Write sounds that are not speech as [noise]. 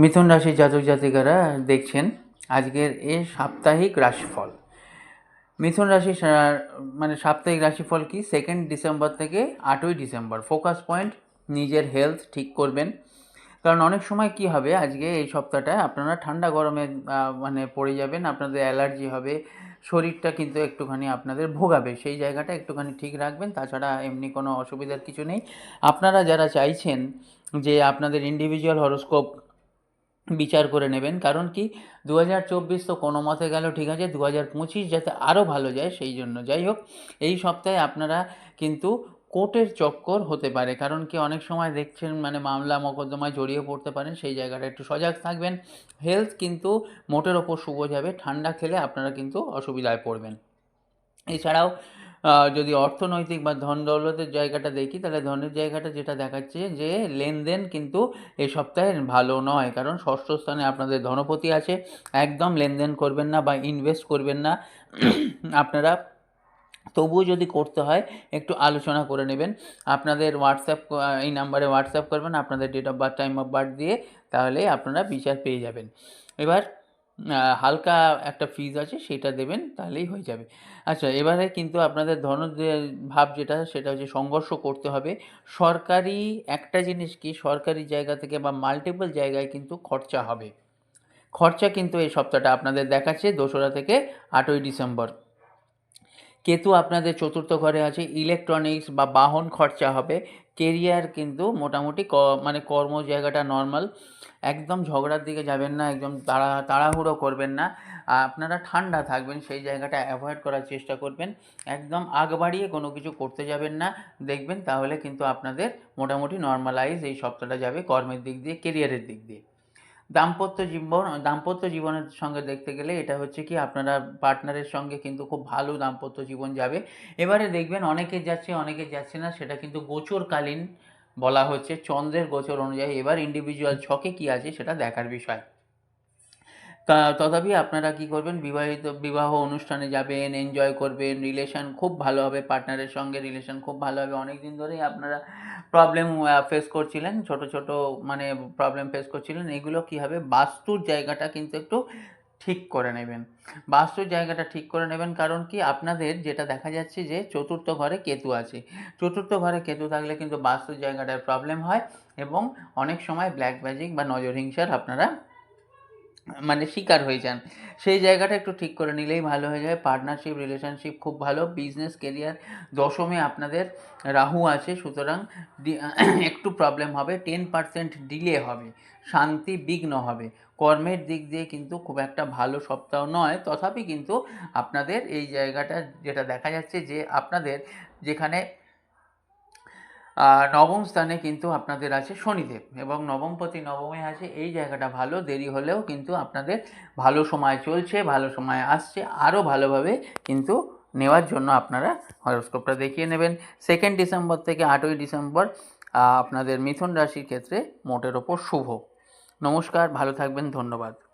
মিথুন রাশির জাতক জাতিকারা দেখছেন আজকের এ সাপ্তাহিক রাশিফল। মিথুন রাশি মানে সাপ্তাহিক রাশিফল কি? সেকেন্ড ডিসেম্বর থেকে আটই ডিসেম্বর ফোকাস পয়েন্ট নিজের হেলথ ঠিক করবেন। কারণ অনেক সময় কি হবে? আজকে এই সপ্তাহটা আপনারা ঠান্ডা গরমে মানে পড়ে যাবেন, আপনাদের অ্যালার্জি হবে, শরীরটা কিন্তু একটুখানি আপনাদের ভোগাবে। সেই জায়গাটা একটুখানি ঠিক রাখবেন। তাছাড়া এমনি কোনো অসুবিধার কিছু নেই। আপনারা যারা চাইছেন যে আপনাদের ইন্ডিভিজুয়াল হরোস্কোপ বিচার করে নেবেন। কারণ কি দু হাজার চব্বিশ তো কোনো মতে গেল, ঠিক আছে দু হাজার পঁচিশ যাতে আরও ভালো যায়, সেই জন্য। যাই হোক, এই সপ্তাহে আপনারা কিন্তু কোর্টের চক্কর হতে পারে। কারণ কি, অনেক সময় দেখছেন মানে মামলা মোকদ্দমায় জড়িয়ে পড়তে পারেন, সেই জায়গাটা একটু সজাগ থাকবেন। হেলথ কিন্তু মোটের ওপর শুভ যাবে ঠান্ডা খেলে আপনারা কিন্তু অসুবিধায় পড়বেন। এছাড়াও যদি অর্থনৈতিক বা ধন দৌলতের জায়গাটা দেখি, তাহলে ধনের জায়গাটা যেটা দেখাচ্ছে যে লেনদেন কিন্তু এই সপ্তাহে ভালো নয়। কারণ ষষ্ঠ স্থানে আপনাদের ধনপতি আছে, একদম লেনদেন করবেন না বা ইনভেস্ট করবেন না। [clears throat] আপনারা তবুও যদি করতে হয়, একটু আলোচনা করে নেবেন। আপনাদের হোয়াটসঅ্যাপ এই নাম্বারে হোয়াটসঅ্যাপ করবেন, আপনাদের date of birth time of birth দিয়ে তাহলে আপনারা বিচার পেয়ে যাবেন। এবার হালকা একটা ফিজ আছে, সেটা দেবেন, তাহলেই হয়ে যাবে। আচ্ছা এবারে কিন্তু আপনাদের ধন ভাব যেটা, সেটা হচ্ছে সংঘর্ষ করতে হবে। সরকারি একটা জিনিস কি, সরকারি জায়গা থেকে বা মাল্টিপল জায়গায় কিন্তু খরচা হবে। খরচা কিন্তু এই সপ্তাহটা আপনাদের দেখাচ্ছে, দোসরা থেকে আটই ডিসেম্বর। কেতু আপনাদের চতুর্থ ঘরে আছে ইলেকট্রনিক্স বা বাহন খরচা হবে কেরিয়ার কিন্তু মোটামুটি ক মানে কর্ম জায়গাটা নর্মাল একদম ঝগড়ার দিকে যাবেন না, একদম তাড়া, তাড়াহুড়ো করবেন না আপনারা ঠান্ডা থাকবেন, সেই জায়গাটা অ্যাভয়েড করার চেষ্টা করবেন, একদম আগ বাড়িয়ে কোনো কিছু করতে যাবেন না, দেখবেন তাহলে কিন্তু আপনাদের মোটামুটি নর্মালাইজ এই সপ্তাহটা যাবে কর্মের দিক দিয়ে কেরিয়ারের দিক দিয়ে। দাম্পত্য জীবন, দাম্পত্য জীবনের সঙ্গে দেখতে গেলে এটা হচ্ছে কি আপনারা পার্টনারের সঙ্গে কিন্তু খুব ভালো দাম্পত্য জীবন যাবে। এবারে দেখবেন অনেকে যাচ্ছে অনেকে যাচ্ছে না, সেটা কিন্তু গোচরকালীন বলা হচ্ছে, চন্দ্রের গোচর অনুযায়ী। এবার ইন্ডিভিজুয়াল ছকে কি আছে সেটা দেখার বিষয়। তা তথাপি আপনারা কি করবেন? বিবাহিত, বিবাহ অনুষ্ঠানে যাবেন এনজয় করবেন রিলেশন খুব ভালো হবে পার্টনারের সঙ্গে রিলেশন খুব ভালো হবে। অনেক দিন ধরেই আপনারা প্রবলেম ফেস করছিলেন, ছোট ছোট মানে প্রবলেম ফেস করছিলেন। এগুলো কি হবে? বাস্তুর জায়গাটা কিন্তু একটু ঠিক করে নেবেন। বাস্তুর জায়গাটা ঠিক করে নেবেন কারণ কি? আপনাদের যেটা দেখা যাচ্ছে যে চতুর্থ ঘরে কেতু আছে। চতুর্থ ঘরে কেতু থাকলে কিন্তু বাস্তুর জায়গাটার প্রবলেম হয় এবং অনেক সময় ব্ল্যাক ম্যাজিক বা নজর হিংসার আপনারা মানে শিকার হয়ে যান। সেই জায়গাটা একটু ঠিক করে নিলেই ভালো হয়ে যায় পার্টনারশিপ রিলেশনশিপ খুব ভালো। বিজনেস কেরিয়ার দশমে আপনাদের রাহু আছে। সুতরাং [clears throat] একটু প্রবলেম হবে। টেন পার্সেন্ট ডিলে হবে। শান্তি বিঘ্ন হবে। কর্মের দিক দিয়ে কিন্তু খুব একটা ভালো সপ্তাহ নয়। তথাপি কিন্তু আপনাদের এই জায়গাটা যেটা দেখা যাচ্ছে যে আপনাদের যেখানে নবম স্থানে কিন্তু আপনাদের আছে শনিদেব এবং নবমপতি নবমে আছে এই জায়গাটা ভালো, দেরি হলেও কিন্তু আপনাদের ভালো সময় চলছে, ভালো সময় আসছে আরও ভালোভাবে কিন্তু নেওয়ার জন্য আপনারা হরস্কোপটা দেখিয়ে নেবেন। সেকেন্ড ডিসেম্বর থেকে আটই ডিসেম্বর আপনাদের মিথুন রাশির ক্ষেত্রে মোটের ওপর শুভ। নমস্কার, ভালো থাকবেন, ধন্যবাদ।